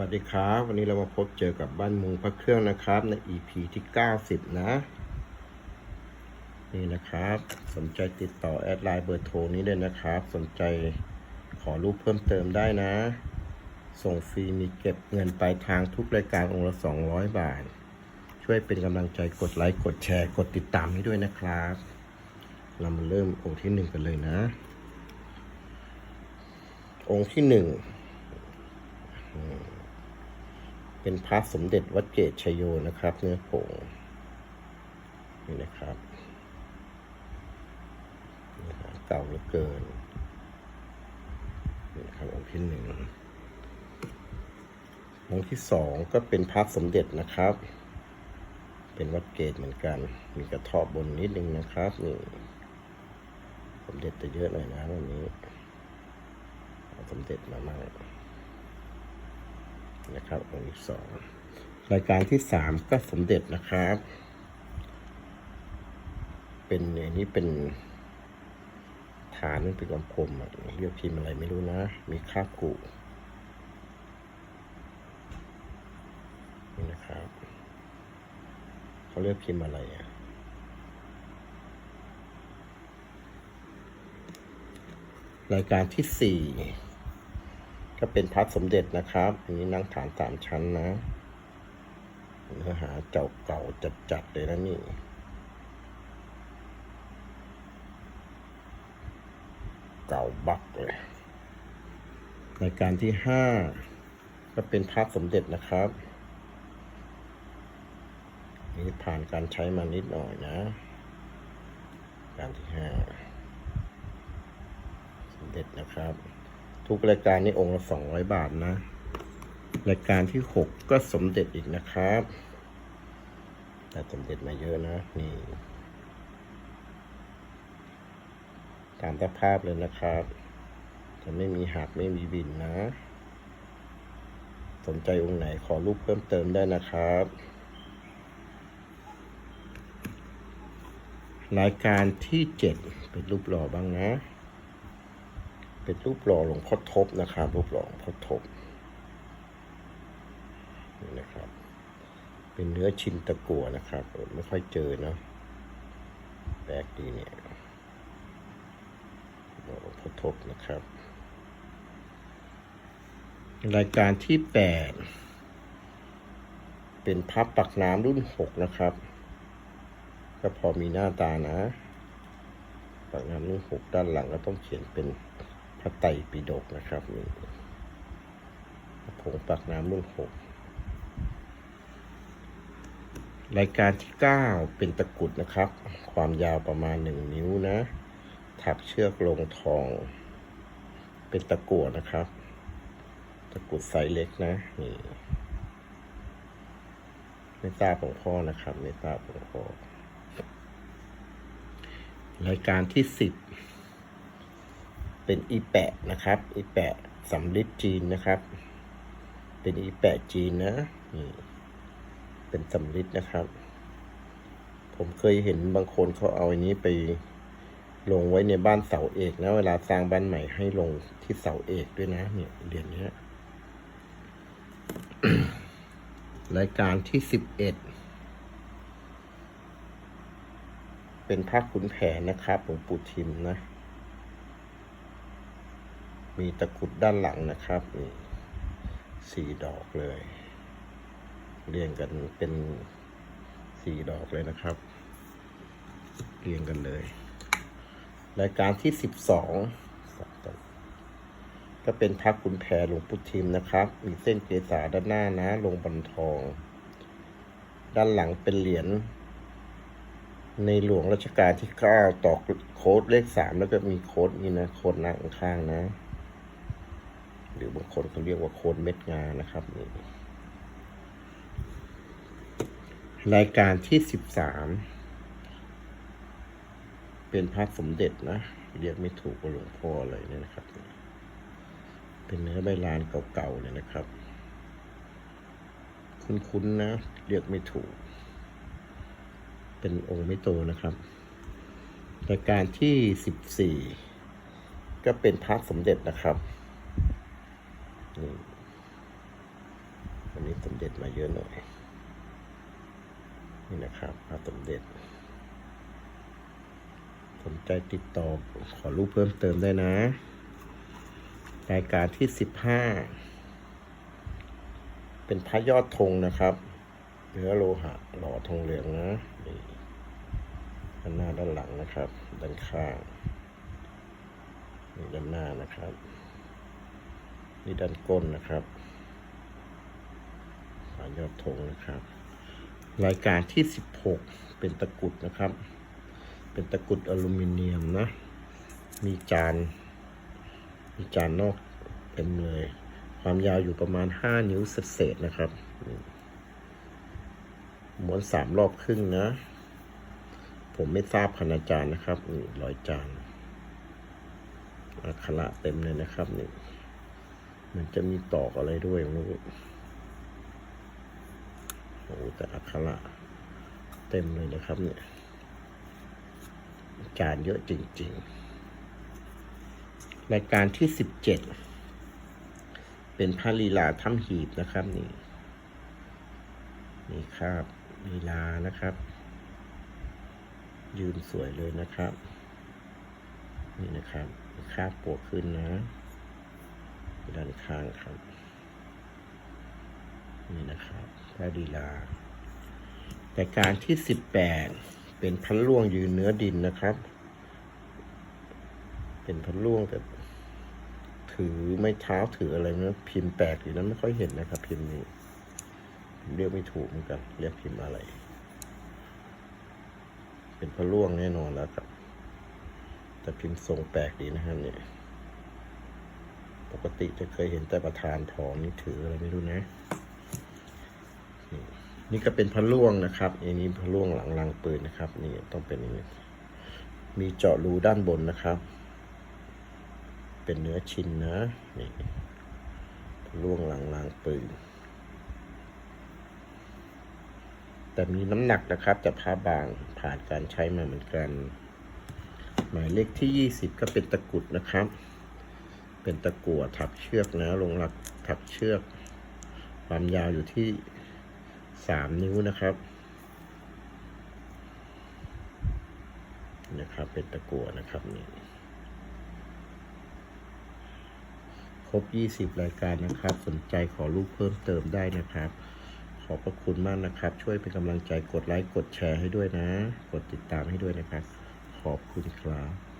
วัสดีครับ วันนี้เรามาพบเจอกับบ้านมุงพระเครื่องนะครับ ใน EP ที่ 90 นะ นี่นะครับ สนใจติดต่อแอดไลน์เบอร์โทรนี้เลยนะครับ สนใจขอรูปเพิ่มเติมได้นะ ส่งฟรีมีเก็บเงินปลายทางทุกรายการองค์ละ 200 บาท ช่วยเป็นกำลังใจกดไลค์กดแชร์กดติดตามให้ด้วยนะครับ เรามาเริ่มองค์ที่หนึ่งกันเลยนะ องค์ที่หนึ่ง เป็นพระสมเด็จวัดเกตชยโยนะครับ เนื้อผงนี่นะครับเก่าเหลือเกินนี่นครับองค์ที่หนึ่งองค์ที่สองก็เป็นพระสมเด็จนะครับ เป็นวัดเกตเหมือนกัน มีกระทอบบนนิดนึงนะครับนี่สมเด็จจะเยอะหน่อยนะวันนี้สมเด็จมามาก นะครับองค์ที่สองรายการที่สามก็สมเด็จนะครับ เป็นอันนี้เป็นฐานมันเป็นกลมๆเรียกพิมพ์อะไรไม่รู้นะ มีคาบกุนี่นะครับเขาเรียกพิมพ์อะไรอะรายการที่สี่ ก็เป็นพระสมเด็จนะครับ อันนี้นั่งฐานสามชั้นนะเนื้อหาเจ้าเก่าจัดๆเลยนะนี่เก่าบักเลยรายการที่ห้าก็เป็นพระสมเด็จนะครับนี่ผ่านการใช้มานิดหน่อยนะ การที่ห้าสมเด็จนะครับ ทุกรายการนี้องค์ละสองร้อยบาทนะ รายการที่หกก็สมเด็จอีกนะครับ แต่สมเด็จมาเยอะนะ นี่ ตามสภาพเลยนะครับ จะไม่มีหักไม่มีบินนะ สนใจองค์ไหนขอรูปเพิ่มเติมได้นะครับรายการที่เจ็ดเป็นรูปหล่อบ้างนะ เป็นรูปหล่อหลวงพ่อทบนะครับ รูปหล่อหลวงพ่อทบนี่นะครับ เป็นเนื้อชินตะกัวนะครับ ไม่ค่อยเจอเนาะแปลกดีเนี่ยหลวงพ่อทบนะครับ รายการที่แปดเป็นพับปักน้ำรุ่นหกนะครับ ก็พอมีหน้าตานะปักน้ำรุ่นหกด้านหลังก็ต้องเขียนเป็น พระไตรปิฎกนะครับนี่ผงปักน้ำรุ่นหกรายการที่เก้าเป็นตะกุดนะครับ ความยาวประมาณหนึ่งนิ้วนะ ถักเชือกลงทอง เป็นตะกั่วนะครับ ตะกุดไซส์เล็กนะนี่ไม่ทราบของพ่อนะครับไม่ทราบของพ่อรายการที่สิบ เป็นอีแปะนะครับ อีแปะสำลิดจีนนะครับ เป็นอีแปะจีนนะนี่เป็นสำลิดนะครับ ผมเคยเห็นบางคนเขาเอาอันนี้ไปลงไว้ในบ้านเสาเอกนะ เวลาสร้างบ้านใหม่ให้ลงที่เสาเอกด้วยนะเนี่ยเหรียญนี้รายการที่สิบเอ็ดเป็นพระขุนแผนนะครับหลวงปู่ทิมนะ มีตะกุดด้านหลังนะครับนี่สี่ดอกเลย เรียงกันเป็นสี่ดอกเลยนะครับ เรียงกันเลย รายการที่สิบสองก็เป็นพักคุณแพรหลวงพุทิมนะครับ มีเส้นเกษาด้านหน้านะ ลงบันทอง ด้านหลังเป็นเหรียญในหลวงรัชกาลที่เก้าตอกโค้ดเลขสามแล้วก็มีโค้ดนี่นะ โค้ดหน้าข้างนะ หรือบางคนเขาเรียกว่าโคนเม็ดงานะครับนี่รายการที่สิบสามเป็นพระสมเด็จนะ เรียกไม่ถูกว่าหลวงพ่ออะไรเนี่ยนะครับ เป็นเนื้อใบลานเก่าๆเลยนะครับ คุ้นๆนะ เรียกไม่ถูก เป็นองค์ไม่โตนะครับรายการที่สิบสี่ก็เป็นพระสมเด็จนะครับ นี่เด็จมาเยอะหน่อย นี่นะครับพระสมเด็จ สนใจติดต่อขอรูปเพิ่มเติมได้นะ รายการที่สิบห้า เป็นพระยอดธงนะครับเนื้อโลหะหล่อทองเหลืองนะนี่ด้านหน้าด้านหลังนะครับ ด้านข้างนี่ด้านหน้านะครับ นี่ด้านก้นนะครับพระยอดธงนะครับ รายการที่สิบหกเป็นตะกุดนะครับ เป็นตะกุดอลูมิเนียมนะ มีจาน มีจานนอกเต็มเลย ความยาวอยู่ประมาณ 5 นิ้วเศษนะครับม้วนสามรอบครึ่งนะ ผมไม่ทราบขนาดจานนะครับนี่รอยจานอักขระเต็มเลยนะครับนี่ มันจะมีตอกอะไรด้วยไม่รู้โอ้โหแต่อักขระเต็มเลยนะครับเนี่ย จานเยอะจริง ๆ รายการที่สิบเจ็ด เป็นพระลีลาถ้ำหีบนะครับนี่ นี่ครับลีลานะครับ ยืนสวยเลยนะครับ นี่นะครับคาบปวกขึ้นนะ ด้านข้างครับ นี่นะครับพระลีลารายการที่สิบแปดเป็นพันล่วงยืนเนื้อดินนะครับ เป็นพันล่วงแต่ถือไม่เท้าถืออะไรนะพิมพ์แปลกอยู่นั้นไม่ค่อยเห็นนะครับ พิมพ์นี้เรียกไม่ถูกเหมือนกันเรียกพิมพ์อะไร เป็นพันล่วงแน่นอนแล้วครับ แต่พิมพ์ทรงแปลกดีนะฮะเนี่ย ปกติจะเคยเห็นแต่ประธานทองนี่ถืออะไรไม่รู้นะ นี่ก็เป็นพะล่วงนะครับ อันนี้พะล่วงหลังรังปืนนะครับ นี่ต้องเป็นอย่างนี้มีเจาะรูด้านบนนะครับ เป็นเนื้อชิ้นนะนี่พะล่วงหลังรางปืน แต่มีน้ำหนักนะครับจะผ้าบางผ่านการใช้มาเหมือนกัน หมายเลขที่ 20 ก็เป็นตะกุดนะครับ เป็นตะกั่วถักเชือกนะ ลงหลักถักเชือก ความยาวอยู่ที่สามนิ้วนะครับนะครับ เป็นตะกั่วนะครับนี่ครบ 20 รายการนะครับ สนใจขอรูปเพิ่มเติมได้นะครับ ขอบพระคุณมากนะครับ ช่วยเป็นกำลังใจกดไลค์กดแชร์ให้ด้วยนะ กดติดตามให้ด้วยนะครับ ขอบคุณครับ